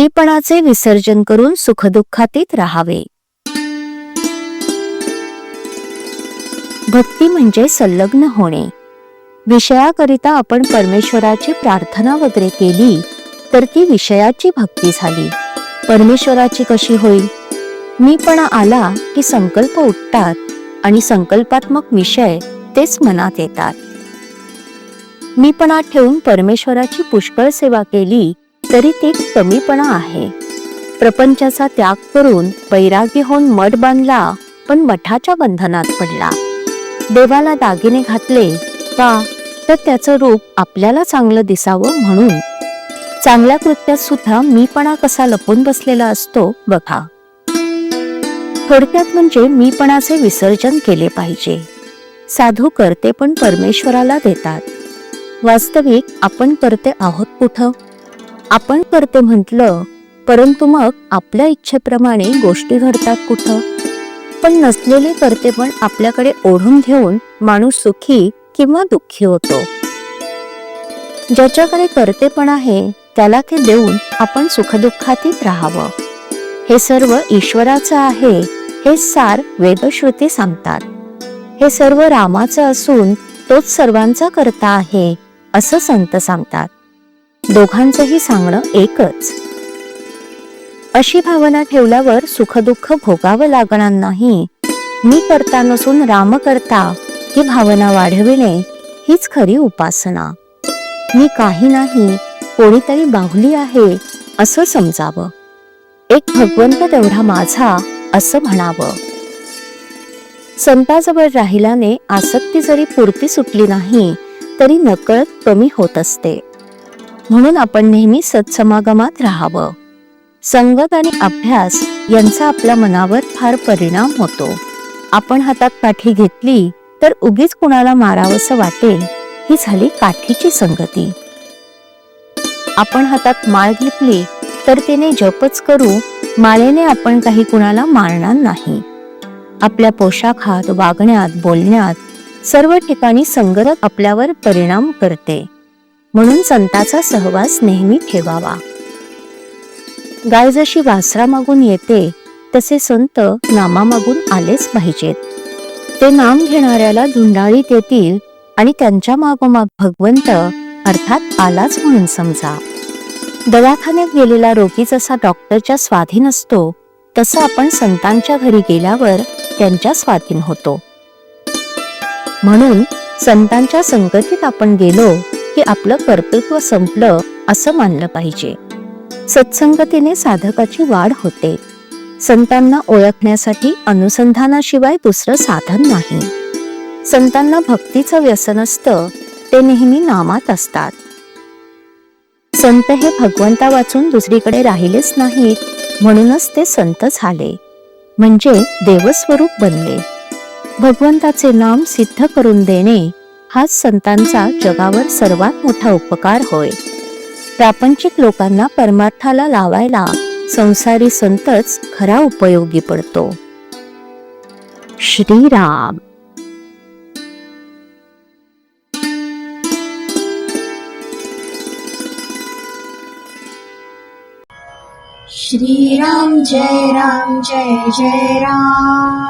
कमीपणाचे विसर्जन करून सुखदुःखातीत राहावे. भक्ती म्हणजे संलग्न होणे. विषयाकरिता आपण परमेश्वराची प्रार्थना वगैरे केली तर ती विषयाची भक्ती झाली. परमेश्वराची कशी होईल? मी पण आला की संकल्प उठतात आणि संकल्पात्मक विषय तेच मनात येतात. मीपणा ठेवून परमेश्वराची पुष्कळ सेवा केली तरी ते कमीपणा आहे. प्रपंचाचा त्याग करून वैरागी होऊन मठ बांधला पण मठाच्या बंधनात पडला. देवाला दागिने घातले. का तर त्याचं रूप आपल्याला चांगलं दिसावं म्हणून. चांगल्या कृत्यात सुद्धा मीपणा कसा लपून बसलेला असतो बघा. थोडक्यात म्हणजे मीपणाचे विसर्जन केले पाहिजे. साधू करते पण परमेश्वराला देतात. वास्तविक आपण करते आहोत कुठं? आपण करते म्हटलं परंतु मग आपल्या इच्छेप्रमाणे गोष्टी घडतात कुठं? पण नसलेले करते पण आपल्याकडे ओढून घेऊन माणूस सुखी किंवा दुःखी होतो. ज्याच्याकडे करते पण आहे त्याला ते देऊन आपण सुखदुःखातीत राहावं. हे सर्व ईश्वराचं आहे हे सार वेदश्रुती सांगतात. हे सर्व रामाचं असून तोच सर्वांचा करता आहे असं संत सांगतात. दोघांचंही सांगणं एकच. अशी भावना ठेवल्यावर सुखदुःख भोगावं लागणार नाही. मी करता नसून राम करता ही भावना वाढविणे हीच खरी उपासना. मी काही नाही कोणीतरी बाहुली आहे असं समजावं. एक भगवंत तेवढा माझा असं म्हणावं. संताजवळ राहिल्याने आसक्ती जरी पुरती सुटली नाही तरी नकळत कमी होत असते. म्हणून आपण नेहमी सत्समागमात राहावं. संगत आणि अभ्यास यांचा आपल्या मनावर फार परिणाम होतो. आपण हातात काठी घेतली तर उगीच कुणाला मारावंसं वाटेल ही झाली काठीची संगती. आपण हातात माळ घेतली तर तिने जपच करू माळेने आपण काही कुणाला मारणार नाही. आपल्या पोशाखात वागण्यात बोलण्यात सर्व ठिकाणी संगत आपल्यावर परिणाम करते. म्हणून संताचा सहवास नेहमी ठेवावा. गाय जशी वासरा मागून येते तसे संत नामामागून आलेच पाहिजेत. ते नाम घेणाऱ्याला धुंडाळीत येतील आणि त्यांच्या मागोमाग भगवंत अर्थात आलाच म्हणून समजा. दवाखान्यात गेलेला रोगी जसा डॉक्टरच्या स्वाधीन असतो तसं आपण संतांच्या घरी गेल्यावर त्यांच्या स्वाधीन होतो. म्हणून संतांच्या संगतीत आपण गेलो की आपलं कर्तृत्व संपलं असं मानलं पाहिजे. सत्संगतीने साधकाची वाढ होते. संतांना ओळखण्यासाठी अनुसंधानाशिवाय दुसरं साधन नाही. संतांना भक्तीचं व्यसन असतं ते नेहमी नामात असतात. संत हे भगवंता वाचून दुसरीकडे राहिलेच नाहीत म्हणूनच ते संत झाले. म्हणजे देवस्वरूप बनले. भगवंताचे नाम सिद्ध करून देणे हाच संतांचा जगावर सर्वात मोठा उपकार होय. प्रापंचिक लोकांना परमार्थाला लावायला संसारी संतच खरा उपयोगी पडतो. श्रीराम. श्रीराम जय राम जय जय राम.